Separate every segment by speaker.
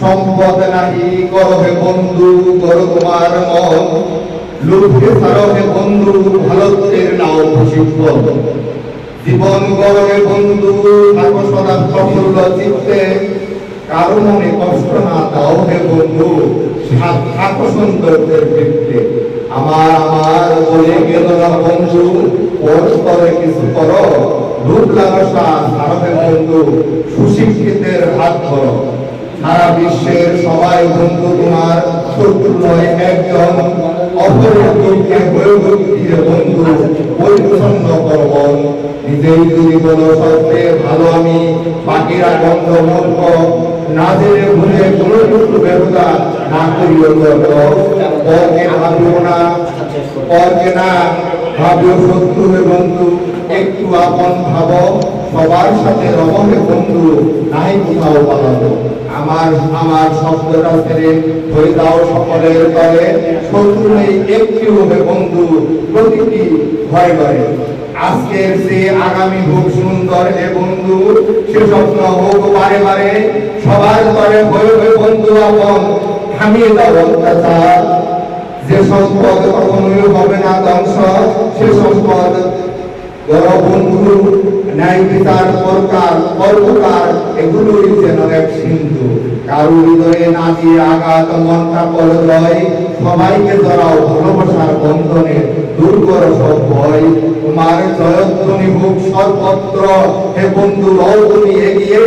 Speaker 1: সম্পদ নাহি করহে বন্ধু কর তোমার মন। লোভে সারহে বন্ধু, ভারতের নাও প্রশিক্ষণ জীবন গরমে বন্ধু, থাকো সদা প্রফুল্ল চিত্তে। কারও মনে কষ্ট না দাও হে বন্ধু থাক- সৌন্দর্যের বৃত্তে। আমার আমার বলে গেল না বন্ধু পরস্পরে কিছু করো। রূপ লালসা বন্ধু, সুশিক্ষিতের হাত ধরো। সারা বিশ্বের সবাই বন্ধু তোমার শত্রু একজন অপরের দুঃখে হয়ে বন্ধু। পরিচ্ছন্ন করবন নিজেই যদি সত্যে ভালো আমি, বাকিরা গন্ধ মূর্খ না জেনে ভুলে কোনো কিছু ব্যবসা না করিও পরকে ভাবিও না, পরকে না ভাবিও শত্রু বন্ধু, একটু আপন ভাব। সবার সাথে রমণে বন্ধু নাই কোথাও পালাবো? আমার আমার শব্দটা ছেড়ে হয়ে দাও সকলের তলে শত্রু নেই, একটি হবে বন্ধু, প্রতিটি ভয় করে আজকের সে আগামী হোক সুন্দর হে বন্ধু, সে স্বপ্ন হোক বারে বারে। সবার তরে হয়ে হয়ে বন্ধু আপন, থামিয়ে দাও অত্যাচার। যে সম্পদ কখনোই বন্ধু, ন্যায় বিচার প্রকার পরকার এগুলোই যেন এক সিন্ধু। কারু হৃদয়ে না দিয়ে আঘাত মনটা পরদয় সবাইকে জড়াও ভালোবাসার বন্ধনে, দূর করো সব ভয়। তোমার জয়ধ্বনি হোক সর্বত্র, হে বন্ধু হও তুমি এগিয়ে,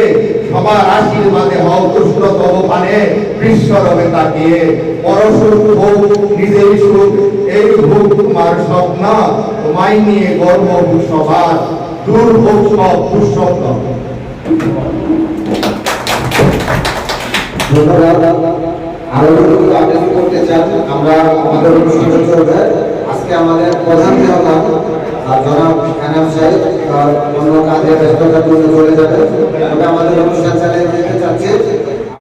Speaker 1: সবার আশীর্বাদে হও তুষ্ট তব পানে বিশ্বরবে তাকিয়ে। পরশুর হোক নিজের সুখ, এই হোক তোমার স্বপ্ন তোমায় নিয়ে গর্ব সবার, দূর হোক সব দুঃস্বপ্ন
Speaker 2: আরও আমরা আমাদের অনুষ্ঠান আজকে আমাদের প্রধান আর আর তবে আমাদের অনুষ্ঠান চালিয়ে যেতে চাচ্ছি